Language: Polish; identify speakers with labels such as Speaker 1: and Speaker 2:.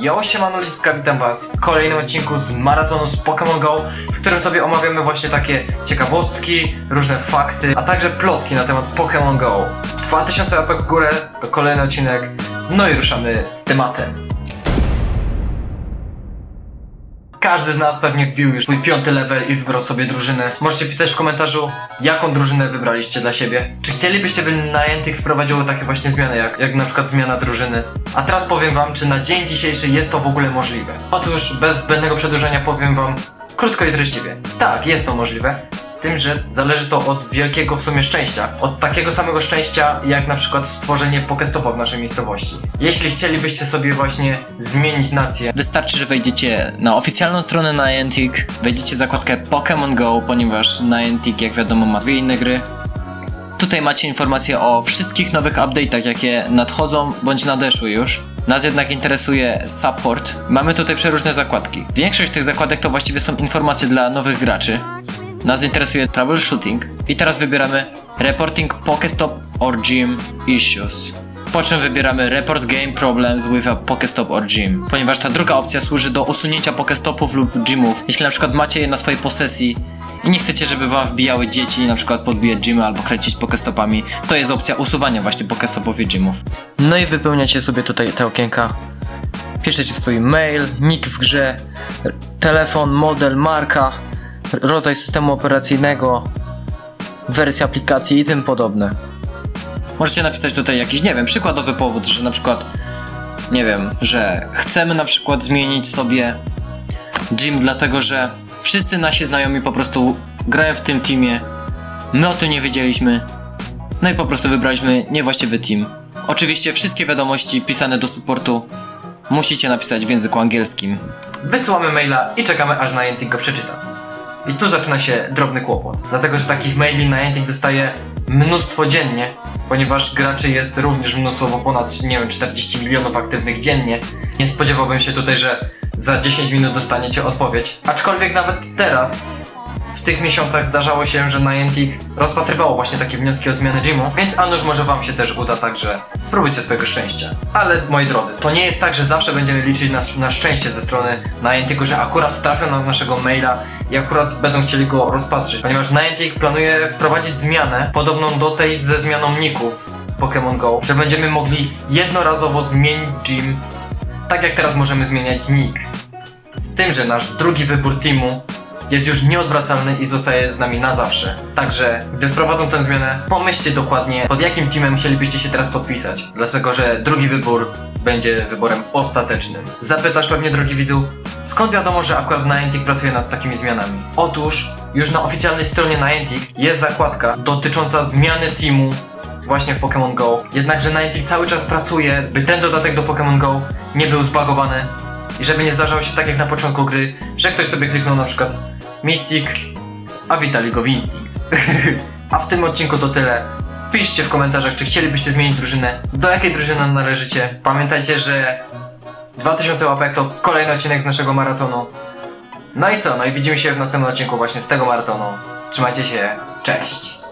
Speaker 1: Jo, siemano ludziska, witam was w kolejnym odcinku z maratonu z Pokémon GO, w którym sobie omawiamy właśnie takie ciekawostki, różne fakty, a także plotki na temat Pokémon GO. 2000 łapek w górę, to kolejny odcinek, no i ruszamy z tematem. Każdy z nas pewnie wbił już swój piąty level i wybrał sobie drużynę. Możecie pisać w komentarzu, jaką drużynę wybraliście dla siebie. Czy chcielibyście, by Niantic wprowadziło takie właśnie zmiany, jak, jak na przykład zmiana drużyny? A teraz powiem wam, czy na dzień dzisiejszy jest to w ogóle możliwe. Otóż, bez zbędnego przedłużenia powiem wam krótko i treściwie. Tak, jest to możliwe, z tym, że zależy to od wielkiego w sumie szczęścia. Od takiego samego szczęścia, jak na przykład stworzenie Pokestopa w naszej miejscowości. Jeśli chcielibyście sobie właśnie zmienić nację,
Speaker 2: Wystarczy, że wejdziecie na oficjalną stronę Niantic, wejdziecie w zakładkę Pokémon Go, ponieważ Niantic, jak wiadomo, ma dwie inne gry. Tutaj macie informacje o wszystkich nowych update'ach, jakie nadchodzą bądź nadeszły już. Nas jednak interesuje support. Mamy tutaj przeróżne zakładki. Większość tych zakładek to właściwie są informacje dla nowych graczy. Nas interesuje troubleshooting. I teraz wybieramy Reporting Pokestop or Gym Issues. Po czym wybieramy Report Game Problems with a Pokestop or Gym. Ponieważ ta druga opcja służy do usunięcia Pokestopów lub Gymów. Jeśli na przykład macie je na swojej posesji i nie chcecie, żeby wam wbijały dzieci, na przykład podbijać gymy albo kręcić Pokestopami, to jest opcja usuwania właśnie Pokestopów i Gymów. No i wypełniacie sobie tutaj te okienka. Piszecie swój mail, nick w grze, telefon, model, marka, rodzaj systemu operacyjnego, wersja aplikacji i tym podobne. Możecie napisać tutaj jakiś, nie wiem, przykładowy powód, że na przykład, nie wiem, że chcemy na przykład zmienić sobie gym, dlatego że wszyscy nasi znajomi po prostu grają w tym teamie. My o tym nie wiedzieliśmy. No i po prostu wybraliśmy niewłaściwy team. Oczywiście wszystkie wiadomości pisane do supportu musicie napisać w języku angielskim.
Speaker 1: wysyłamy maila i czekamy aż Niantic go przeczyta. I tu zaczyna się drobny kłopot, dlatego że takich maili Niantic dostaje mnóstwo dziennie, ponieważ graczy jest również mnóstwo, bo ponad, nie wiem, 40 milionów aktywnych dziennie. Nie spodziewałbym się tutaj, że za 10 minut dostaniecie odpowiedź. Aczkolwiek nawet teraz, tych miesiącach zdarzało się, że Niantic rozpatrywało właśnie takie wnioski o zmianę gymu, więc a nuż może wam się też uda, także spróbujcie swojego szczęścia. Ale moi drodzy, to nie jest tak, że zawsze będziemy liczyć na, na szczęście ze strony Nianticu, że akurat trafią na naszego maila i akurat będą chcieli go rozpatrzyć, ponieważ Niantic planuje wprowadzić zmianę podobną do tej ze zmianą ników Pokémon Go, że będziemy mogli jednorazowo zmienić gym, tak jak teraz możemy zmieniać nick. Z tym, że nasz drugi wybór teamu jest już nieodwracalny i zostaje z nami na zawsze. Także, gdy wprowadzą tę zmianę, pomyślcie dokładnie, pod jakim teamem chcielibyście się teraz podpisać. Dlatego, że drugi wybór będzie wyborem ostatecznym. Zapytasz pewnie, drogi widzu, skąd wiadomo, że akurat Niantic pracuje nad takimi zmianami? Otóż, już na oficjalnej stronie Niantic jest zakładka dotycząca zmiany teamu właśnie w Pokémon Go. Jednakże Niantic cały czas pracuje, by ten dodatek do Pokémon Go nie był zbagowany i żeby nie zdarzało się tak jak na początku gry, że ktoś sobie kliknął na przykład Mystic, a witali go w Instinct. a w tym odcinku to tyle. Piszcie w komentarzach, czy chcielibyście zmienić drużynę, do jakiej drużyny należycie. Pamiętajcie, że 2000 łapek to kolejny odcinek z naszego maratonu. No i co? No i widzimy się w następnym odcinku właśnie z tego maratonu. Trzymajcie się, cześć!